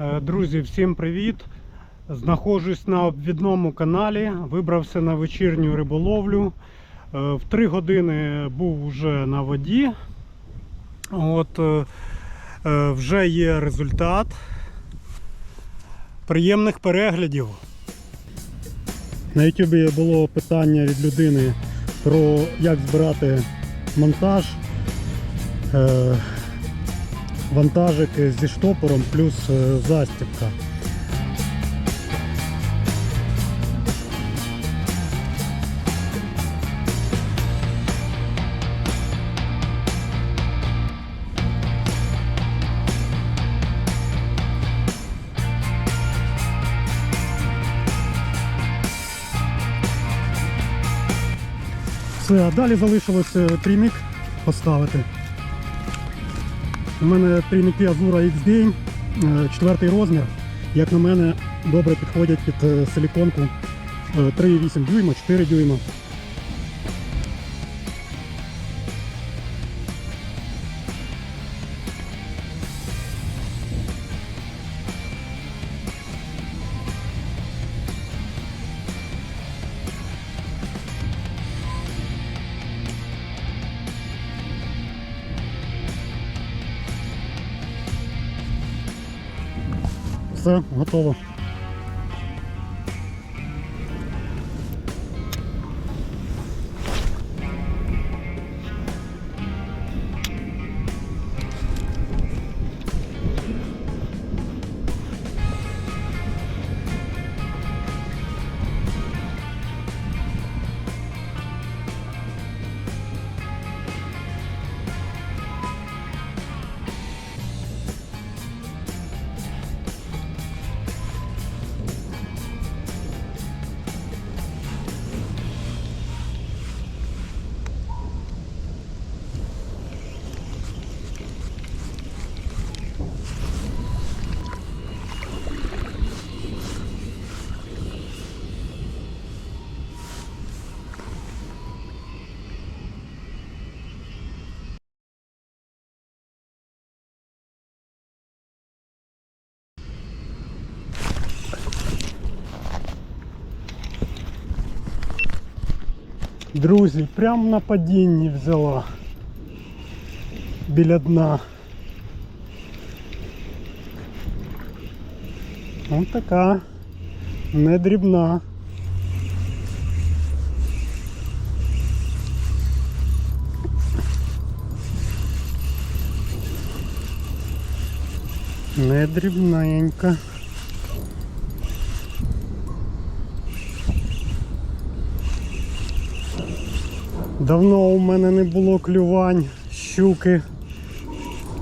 Е, Друзі, всім привіт! Знаходжусь на обвідному каналі. Вибрався на вечірню риболовлю. Е, В 3 години був вже на воді. От, е, вже є результат. Приємних переглядів. На YouTube було питання від людини про як збирати монтаж. Вантажик зі штопором плюс е, застібка. Все, а далі залишилось е, поставити. У мене трійники Азура X Game, е, четвертий розмір. Як на мене, добре підходять під е, силіконку е, 3,8 дюйма, 4 дюйма. Все, готово. Друзі, прямо на падінні взяла. Біля дна. Ось така. Не дрібна. Не дрібненька. Давно у мене не було клювань щуки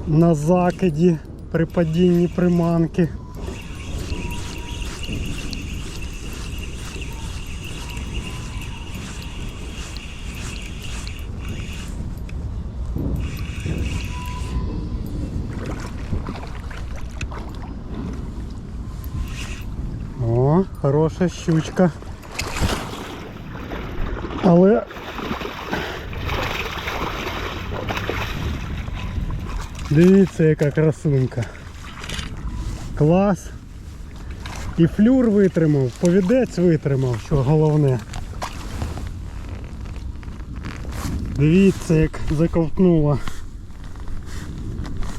на закиді при падінні приманки. О, хороша щучка. Але Дивіться, яка красунька. Клас. І флюр витримав, повідець витримав, що головне. Дивіться, як заковтнула.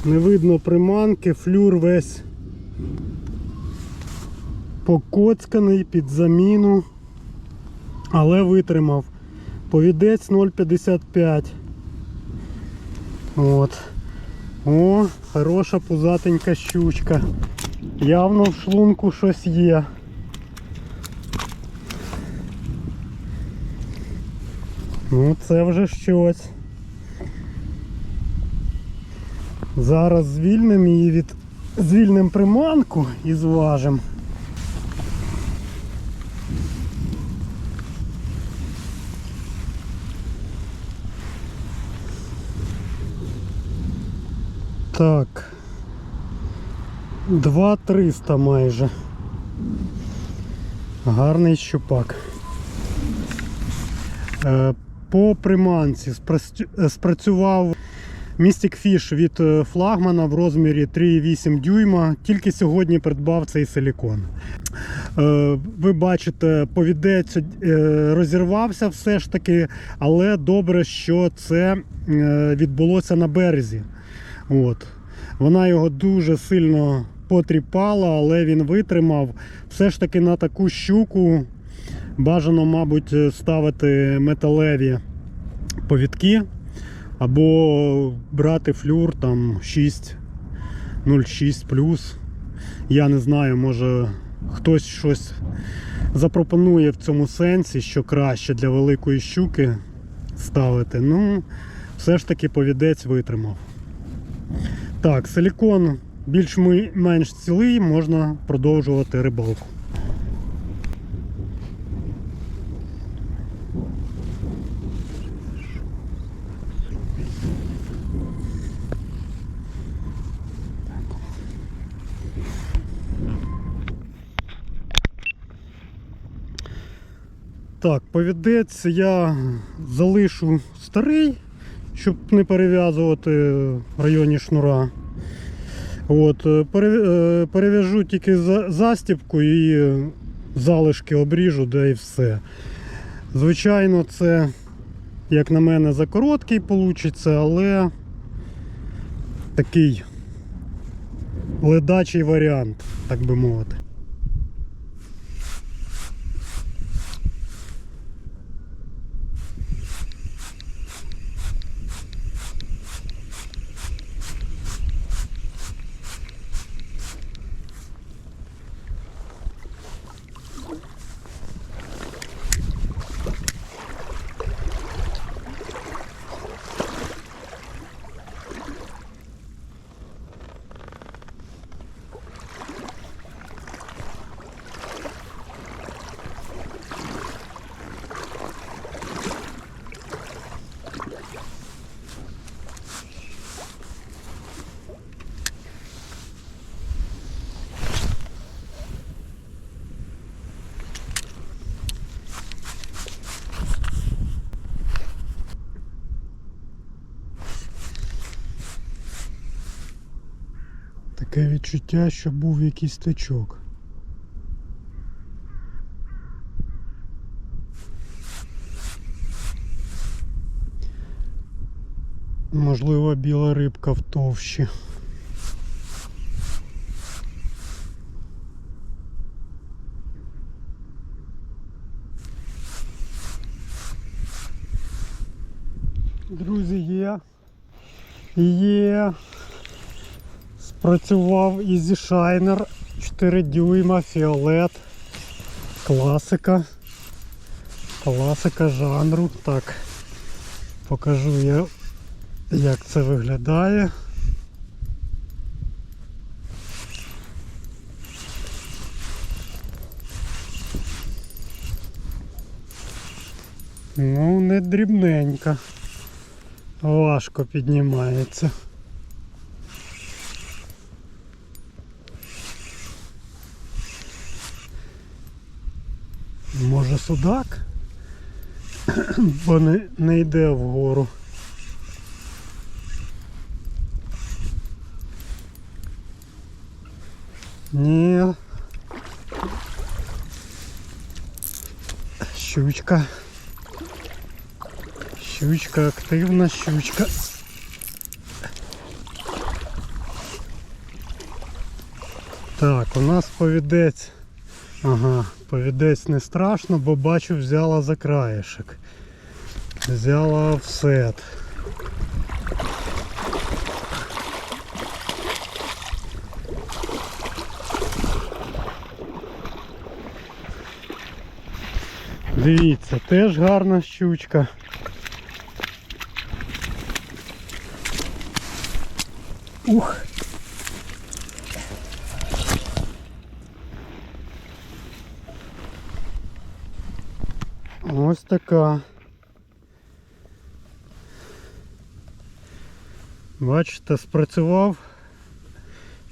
Не видно приманки, флюр весь покоцканий під заміну, але витримав. Повідець 0,55. От. О, хороша пузатенька щучка. Явно в шлунку щось є. Ну, це вже щось. Зараз звільнимо її від звільним приманку і зважимо. Так. 2300 майже. Гарний щупак. Е, По приманці е, спрацював Mystic Fish від е, флагмана в розмірі 3,8 дюйма. Тільки сьогодні придбав цей силікон. Е, Ви бачите, повідець розірвався все ж таки, але добре, що це відбулося на березі. От. Вона його дуже сильно потріпала, але він витримав. Все ж таки на таку щуку бажано, мабуть, ставити металеві повідки або брати флюр там 6,06 плюс. Я не знаю, може хтось щось запропонує в цьому сенсі, що краще для великої щуки ставити. Ну, все ж таки повідець витримав. Так, силікон більш-менш цілий, можна продовжувати рибалку. Так, повідець я залишу старий, щоб не перев'язувати в районі шнура. От, е, е, перев'яжу тільки за- застібку і залишки обріжу, де і все. Звичайно, це, як на мене, за короткий вийде, але такий ледачий варіант, так би мовити. Таке відчуття, що був якийсь течок. Можливо, біла рибка в товщі. Друзі, є. Є. Спрацював Easy Shiner 4 дюйма фіолет. Класика. Класика жанру. Так. Покажу я, як це виглядає. Ну, не дрібненька. Важко піднімається. Може судак? Бо не, не йде вгору. Ні. Щучка. Щучка, активна щучка. Так, у нас повідець. Ага, повідець не страшно, бо бачу, взяла за краєшок. Взяла офсет. Дивіться, теж гарна щучка. Ух! Ось така. Бачите, спрацював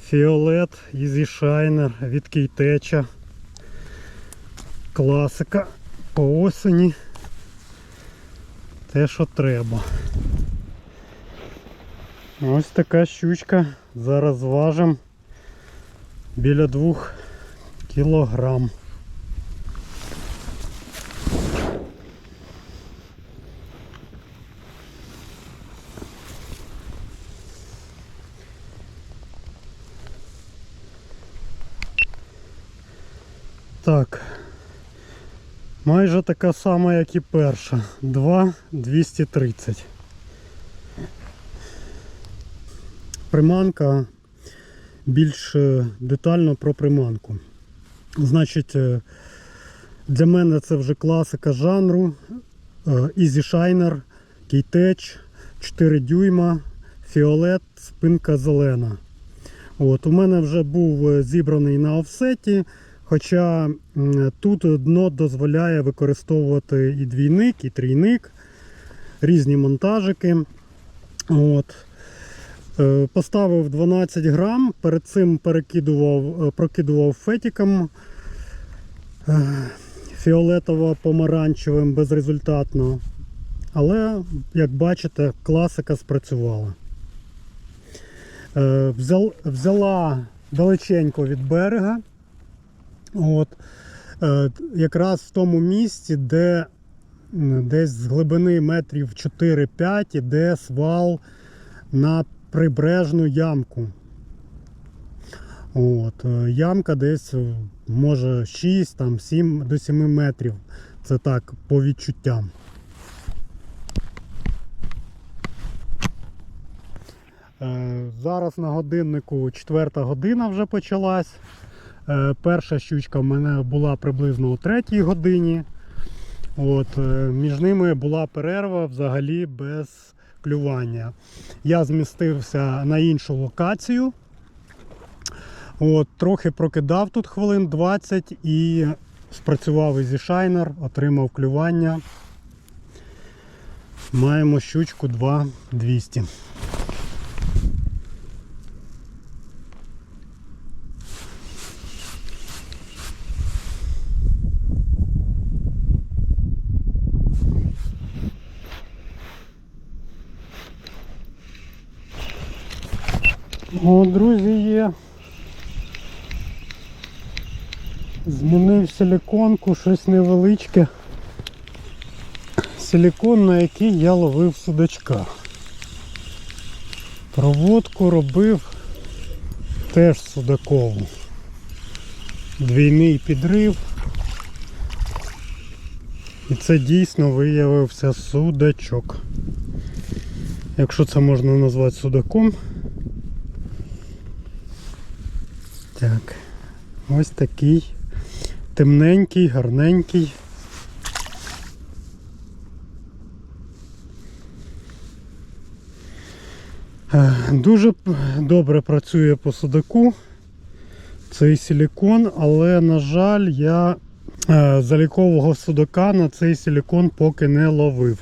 фіолет Easy Shiner від Кейтеча. Класика по осені. Те, що треба. Ось така щучка. Зараз важимо біля 2 кілограм. Так. Майже така сама, як і перша. 2,230. Приманка більш е, детально про приманку. Значить, е, для мене це вже класика жанру. Е, Easy Shiner, Кейтеч, 4 дюйма, фіолет, спинка зелена. От, у мене вже був зібраний на офсеті, хоча тут дно дозволяє використовувати і двійник, і трійник, різні монтажики. От. Е, Поставив 12 грам, перед цим перекидував, е, прокидував фетіком е, фіолетово-помаранчевим безрезультатно. Але, як бачите, класика спрацювала. Взяла далеченько від берега. От, е, якраз в тому місці, де десь з глибини метрів 4-5 іде свал на прибережну ямку. От, е, ямка десь е, може 6 там, 7 до 7 метрів. Це так, по відчуттям. Зараз на годиннику 4 година вже почалась. Е, Перша щучка в мене була приблизно о 3 годині. От, е, між ними була перерва взагалі без клювання. Я змістився на іншу локацію. От, трохи прокидав тут хвилин 20 і спрацював ізі шайнер, отримав клювання. Маємо щучку 2200. О, друзі, є. Змінив силіконку, щось невеличке. Силікон, на який я ловив судачка. Проводку робив теж судакову. Двійний підрив. І це дійсно виявився судачок. Якщо це можна назвати судаком. Так, ось такий темненький, гарненький. Е, Дуже добре працює по судаку цей силікон, але, на жаль, я е, залікового судака на цей силікон поки не ловив.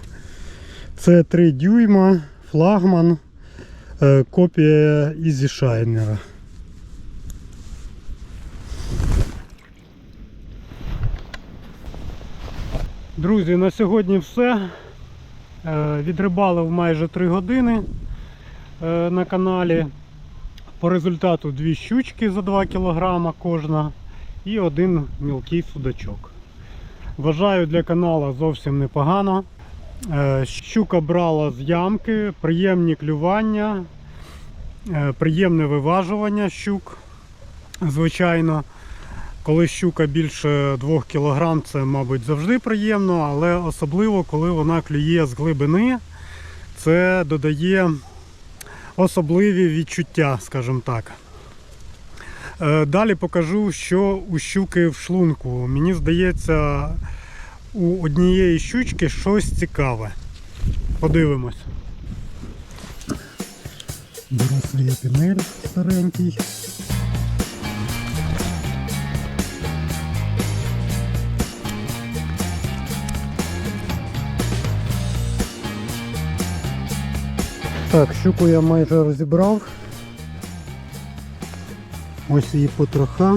Це 3 дюйма, флагман, е, копія Easy Друзі, на сьогодні все. Е, Відрибалив майже 3 години е, на каналі. По результату дві щучки за 2 кг кожна і один мілкий судачок. Вважаю для канала зовсім непогано. Е, Щука брала з ямки, приємні клювання, приємне виважування щук, звичайно. Коли щука більше 2 кг, це, мабуть, завжди приємно, але особливо, коли вона клює з глибини, це додає особливі відчуття, скажімо так. Е, Далі покажу, що у щуки в шлунку. Мені здається, у однієї щучки щось цікаве. Подивимось. Беру свій старенький. Так, щуку я майже розібрав. Ось її потроха.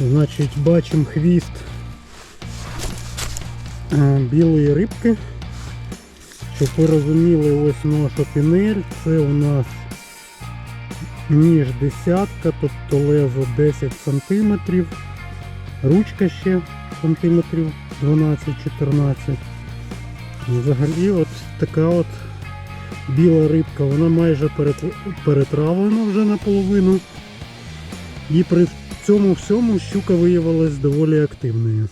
Значить, бачимо хвіст е, білої рибки. Щоб ви розуміли, ось наша пінель, це у нас ніж десятка, тобто лезо 10 см, ручка ще сантиметрів 12-14 Взагалі от така от біла рибка, вона майже перет- перетравлена вже наполовину. І при цьому всьому щука виявилась доволі активною.